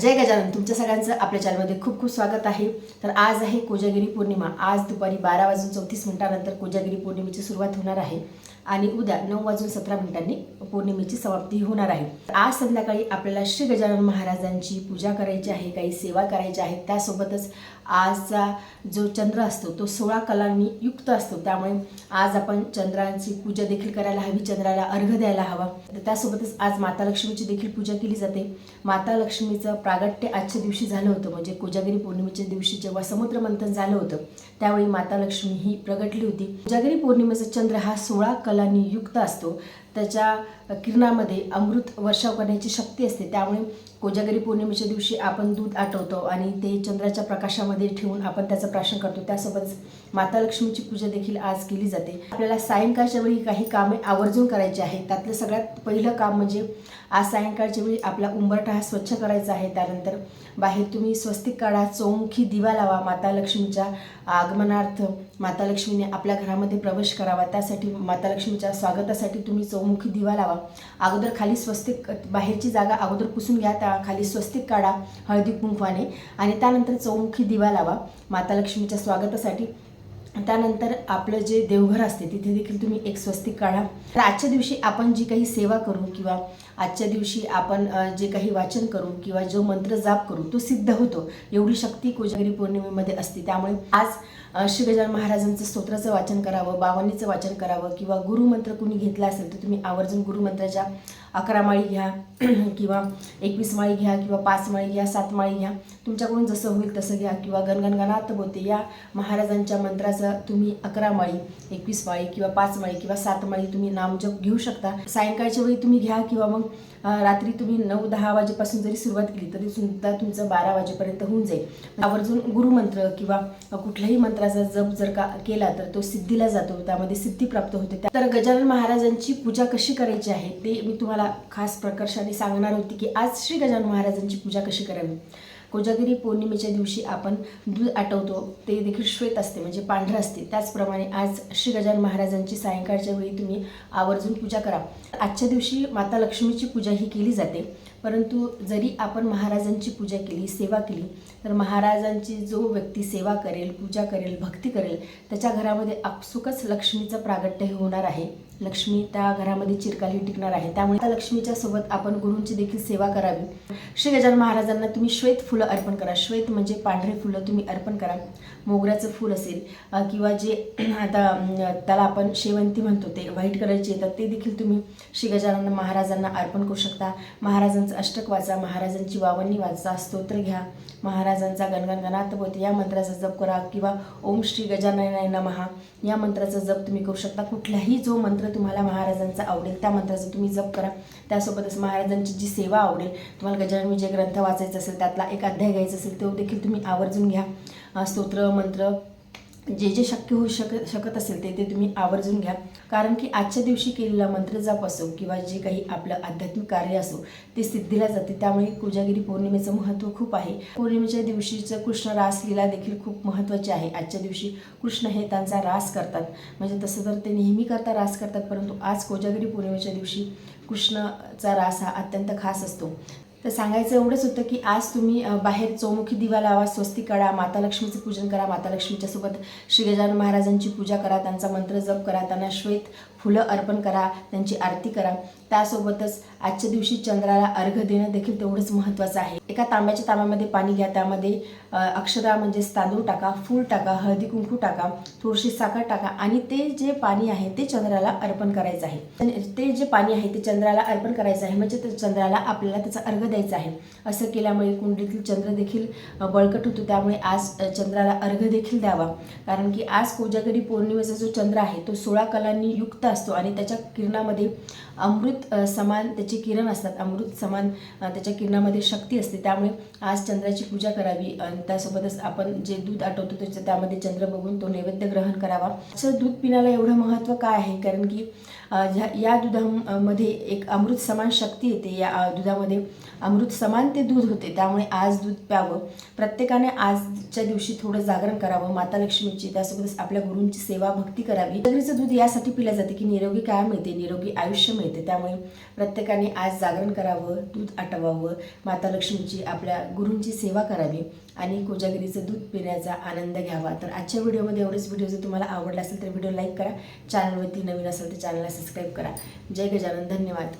जय गजानन तुमच्या सगळ्यांचं आपल्या चॅनलमध्ये खूप खूप स्वागत आहे. तर आज आहे कोजागिरी पौर्णिमा आज दुपारी बारा वाजून चौतीस मिनिटानंतर कोजागिरी पौर्णिमेची सुरुवात होणार आहे. आणि उद्या नऊ वाजून सतरा मिनिटांनी पौर्णिमेची समाप्ती होणार आहे. आज संध्याकाळी आपल्याला श्री गजानन महाराजांची पूजा करायची आहे काही सेवा करायची आहे त्यासोबतच आजचा जो चंद्र असतो तो सोळा कलांनी युक्त असतो. त्यामुळे आज आपण चंद्रांची पूजा देखील करायला हवी चंद्राला अर्घ द्यायला हवा. तर त्यासोबतच आज माता लक्ष्मीची देखील पूजा केली जाते. माता लक्ष्मीचं प्रागट्य आजच्या दिवशी झालं होतं म्हणजे कोजागिरी पौर्णिमेच्या दिवशी जेव्हा समुद्र मंथन झालं होतं त्यावेळी माता लक्ष्मी ही प्रगटली होती. कोजागिरी पौर्णिमेचा चंद्र हा सोळा कलांनी युक्त असतो. त्याच्या किरणामध्ये अमृत वर्षाव करण्याची शक्ती असते. त्यामुळे कोजागिरी पौर्णिमेच्या दिवशी आपण दूध आटवतो आणि ते चंद्राच्या प्रकाशामध्ये ठेवून आपण त्याचं प्राशन करतो. त्यासोबतच माता लक्ष्मीची पूजा देखील आज केली जाते. आपल्याला सायंकाळच्या वेळी काही कामे आवर्जून करायची आहेत. त्यातलं सगळ्यात पहिलं काम म्हणजे आज सायंकाळच्या वेळी आपला उंबरठा हा स्वच्छ करायचा आहे. त्यानंतर बाहेर तुम्ही स्वस्तिक काढा चौमुखी दिवा लावा माता लक्ष्मीच्या आगमनार्थ माता लक्ष्मीने आपल्या घरामध्ये प्रवेश करावा. त्यासाठी माता लक्ष्मीच्या स्वागतासाठी तुम्ही चौमुखी दिवा लावा. अगोदर खाली स्वस्तिक बाहेरची जागा अगोदर पुसून घ्या. त्या खाली स्वस्तिक काढा हळदी कुंकवाने. आणि त्यानंतर चौमुखी दिवा लावा माता लक्ष्मीच्या स्वागतासाठी. त्यानंतर आपलं जे देवघर असते तिथे देखील तुम्ही एक स्वस्तिक काढा. तर आजच्या दिवशी आपण जी काही सेवा करू किंवा आजच्या दिवशी आपण जे काही वाचन करू किंवा जो मंत्र जाप करू तो सिद्ध होतो. एवढी शक्ती कोजागिरी पौर्णिमेमध्ये असते. त्यामुळे आज श्री गजानन महाराजांचं स्तोत्राचं वाचन करावं बावन्नीचं वाचन करावं किंवा गुरुमंत्र कुणी घेतला असेल तर तुम्ही आवर्जून गुरुमंत्राच्या अकरा माळी घ्या किंवा एकवीस माळी घ्या किंवा पाच माळी घ्या सात माळी घ्या. तुमच्याकडून जसं होईल तसं घ्या किंवा गणगणगणात बोलते या महाराजांच्या मंत्राचं तुम्ही अकरा माळी एकवीस माळी किंवा पाच माळी किंवा सात माळी तुम्ही नामजप घेऊ शकता. सायंकाळच्या वेळी तुम्ही घ्या किंवा मग रात्री तुम्ही नऊ दहा वाजेपासून जरी सुरुवात केली तरी सुद्धा तुमचं बारा वाजेपर्यंत होऊन जाईल. आवर्जून गुरुमंत्र किंवा कुठल्याही मंत्राचा जप जर का केला तर तो सिद्धीला जातो त्यामध्ये सिद्धी प्राप्त होते. तर गजानन महाराजांची पूजा कशी करायची आहे ते मी तुम्हाला खास प्रकर्षाने सांगणार होती की आज श्री गजानन महाराजांची पूजा कशी करावी. कोजागिरी पौर्णिमेच्या दिवशी आपण दूध आटवतो ते देखील श्वेत असते म्हणजे पांढरं असते. त्याचप्रमाणे आज श्री गजानन महाराजांची सायंकाळच्या वेळी तुम्ही आवर्जून पूजा करा. आजच्या दिवशी माता लक्ष्मीची पूजा ही केली जाते. परंतु जरी आपण महाराजांची पूजा केली सेवा केली तर महाराजांची जो व्यक्ती सेवा करेल पूजा करेल भक्ती करेल त्याच्या घरामध्ये आपसुकच लक्ष्मीचं प्रागट्य हे होणार आहे. लक्ष्मी त्या घरामध्ये चिरकाली टिकणार आहे. त्यामुळे त्या लक्ष्मीच्या सोबत आपण गुरूंची देखील सेवा करावी. श्री गजानन महाराजांना तुम्ही श्वेत फुलं अर्पण करा. श्वेत म्हणजे पांढरे फुलं तुम्ही अर्पण करा. मोगऱ्याचं फूल असेल किंवा जे आता त्याला आपण शेवंती म्हणतो ते व्हाईट कलरचे येतात ते देखील तुम्ही श्री गजानन महाराजांना अर्पण करू शकता. महाराजांचं अष्टक वाचा महाराजांची वावणी वाचा स्तोत्र घ्या. महाराजांचा गणगण गणात या मंत्राचा जप करा किंवा ओम श्री गजाननाय नमहा या मंत्राचा जप तुम्ही करू शकता. कुठलाही जो मंत्र तुम्हाला महाराजांचा आवडेल त्या मंत्राचा तुम्ही जप करा. त्यासोबतच महाराजांची जी सेवा आवडेल तुम्हाला गजानन विजय ग्रंथ वाचायचा असेल त्यातला एक अध्याय घ्यायचा असेल तो देखील तुम्ही आवर्जून घ्या. स्तोत्र मंत्र जे जे शक्य होऊ शक शकत असेल ते ते तुम्ही आवर्जून घ्या. कारण की आजच्या दिवशी केलेला मंत्रजाप असो किंवा जे काही आपलं आध्यात्मिक कार्य असो ते सिद्धीला जाते. त्यामुळे कोजागिरी पौर्णिमेचं महत्त्व खूप आहे. पौर्णिमेच्या दिवशीचं कृष्ण रास लीला देखील खूप महत्त्वाची आहे. आजच्या दिवशी कृष्ण हे त्यांचा रास करतात. म्हणजे तसं तर ते नेहमी करता रास करतात परंतु आज कोजागिरी पौर्णिमेच्या दिवशी कृष्णचा रास हा अत्यंत खास असतो. तर सांगायचं एवढंच होतं की आज तुम्ही बाहेर चौमुखी दिवा लावा स्वस्ती काढा माता लक्ष्मीचं पूजन करा माता लक्ष्मीच्यासोबत श्री गजानन महाराजांची पूजा करा त्यांचा मंत्र जप करा त्यांना श्वेत फुलं अर्पण करा त्यांची आरती करा. त्यासोबतच आजच्या दिवशी चंद्राला अर्घ देणं देखील तेवढंच महत्त्वाचं आहे. एका तांब्याच्या तांब्यामध्ये पाणी घ्या त्यामध्ये अक्षरा म्हणजेच तांदूळ टाका फूल टाका हळदी कुंकू टाका थोडीशी साखर टाका आणि ते जे पाणी आहे ते चंद्राला अर्पण करायचं आहे. ते जे पाणी आहे ते चंद्राला अर्पण करायचं आहे म्हणजे ते चंद्राला आपल्याला त्याचा अर्घ द्यायचा आहे. असं केल्यामुळे कुंडलीतील चंद्र देखील बळकट होतो. त्यामुळे आज चंद्राला अर्घ देखील द्यावा. कारण की आज कोजागरी पौर्णिमेचा जो चंद्र आहे तो सोळा कलांनी युक्त असतो आणि त्याच्या किरणामध्ये अमृत समान त्याचे किरण असतात. अमृत समान त्याच्या किरणामध्ये शक्ती असते. त्यामुळे आज चंद्राची पूजा करावी. आणि त्यासोबतच आपण जे दूध आठवतो त्याच्या त्यामध्ये चंद्र बघून तो नैवेद्य ग्रहण करावा. असं दूध पिण्याला एवढं महत्त्व काय आहे? कारण की ह्या- या दुधामध्ये एक अमृत समान शक्ती येते या दुधामध्ये अमृत समान ते दूध होते. त्यामुळे आज दूध प्यावं. प्रत्येकाने आजच्या दिवशी थोडं जागरण करावं. माता लक्ष्मीची त्यासोबतच आपल्या गुरूंची सेवा भक्ती करावी. सगळीचं दूध यासाठी पिलं जाते की निरोगी काय मिळते? निरोगी आयुष्य मिळते. त्यामुळे प्रत्येकाने आज जागरण करावं दूध आटवावं. माता लक्ष्मीची आपल्या गुरूंची सेवा करावी. आणि कोजागिरीचं दूध पिण्याचा आनंद घ्यावा. तर आजच्या व्हिडिओमध्ये एवढेच. व्हिडिओ जर तुम्हाला आवडला असेल तर व्हिडिओ लाईक करा. चॅनलवरती नवीन असेल तर चॅनलला सबस्क्राईब करा. जय गजानन. धन्यवाद.